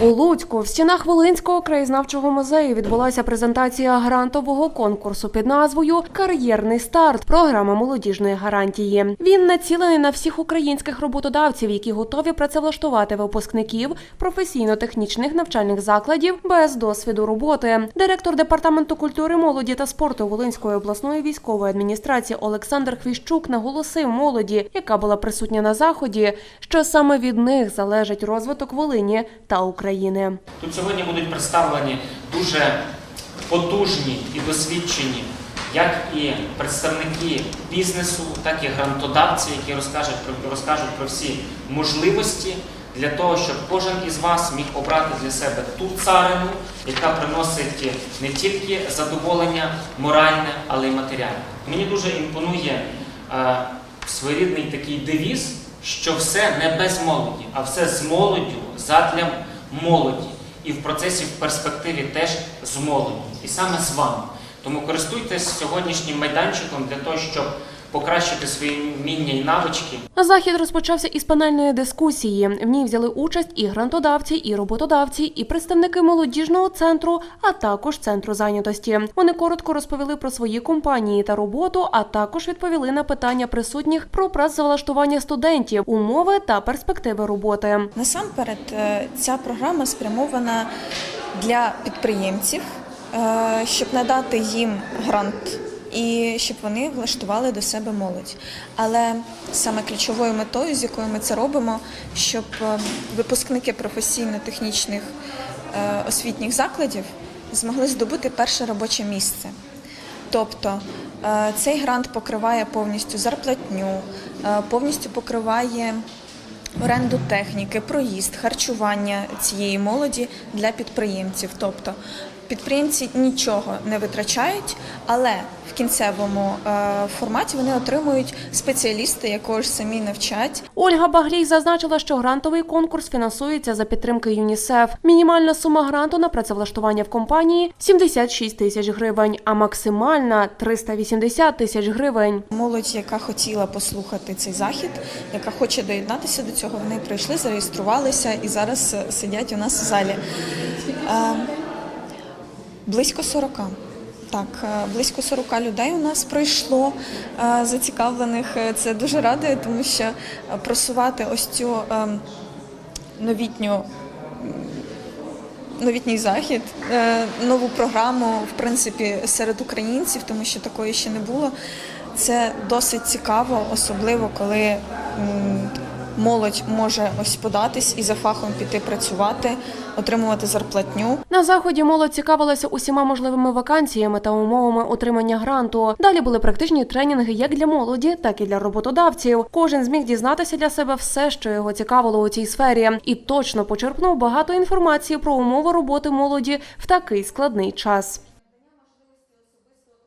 У Луцьку в стінах Волинського краєзнавчого музею відбулася презентація грантового конкурсу під назвою Кар'єрний старт. Програма молодіжної гарантії. Він націлений на всіх українських роботодавців, які готові працевлаштувати випускників професійно-технічних навчальних закладів без досвіду роботи. Директор департаменту культури, молоді та спорту Волинської обласної військової адміністрації Олександр Хвіщук наголосив молоді, яка була присутня на заході, що саме від них залежить розвиток Волині та України. Тут сьогодні будуть представлені дуже потужні і досвідчені, як і представники бізнесу, так і грантодавці, які розкажуть про розкажуть про всі можливості для того, щоб кожен із вас міг обрати для себе ту царину, яка приносить не тільки задоволення моральне, але й матеріальне. Мені дуже імпонує е, своєрідний такий девіз, що все не без молоді, а все з молоддю задля молоді. І в процесі в перспективі теж з молоді. І саме з вами. Тому користуйтесь сьогоднішнім майданчиком для того, щоб покращити свої вміння і навички. Захід розпочався із панельної дискусії. В ній взяли участь і грантодавці, і роботодавці, і представники молодіжного центру, а також центру зайнятості. Вони коротко розповіли про свої компанії та роботу, а також відповіли на питання присутніх про працевлаштування студентів, умови та перспективи роботи. Насамперед, е, ця програма спрямована для підприємців, е, щоб надати їм грант і щоб вони влаштували до себе молодь. Але саме ключовою метою, з якою ми це робимо, щоб е, випускники професійно-технічних е, освітніх закладів змогли здобути перше робоче місце. Тобто е, цей грант покриває повністю зарплатню, повністю покриває оренду техніки, проїзд, харчування цієї молоді для підприємців. Тобто підприємці нічого не витрачають, але в кінцевому е, форматі вони отримують спеціаліста, якого ж самі навчать. Ольга Багрій зазначила, що грантовий конкурс фінансується за підтримки ЮНІСЕФ. Мінімальна сума гранту на працевлаштування в компанії 76 тисяч гривень, а максимальна 380 тисяч гривень. Молодь, яка хотіла послухати цей захід, яка хоче доєднатися до цього, вони прийшли, зареєструвалися і зараз е, сидять у нас в залі. Близько 40. Так, е, близько 40 людей у нас пройшло е, зацікавлених. Е, Це дуже радує, тому що просувати ось цю е, новітню новітній захід, нову програму, в принципі, серед українців, тому що такої ще не було. Це досить цікаво, особливо коли молодь може ось податись і за фахом піти працювати, отримувати зарплатню. На заході молодь цікавилася усіма можливими вакансіями та умовами отримання гранту. Далі були практичні тренінги як для молоді, так і для роботодавців. Кожен зміг дізнатися для себе все, що його цікавило у цій сфері, і точно почерпнув багато інформації про умови роботи молоді в такий складний час.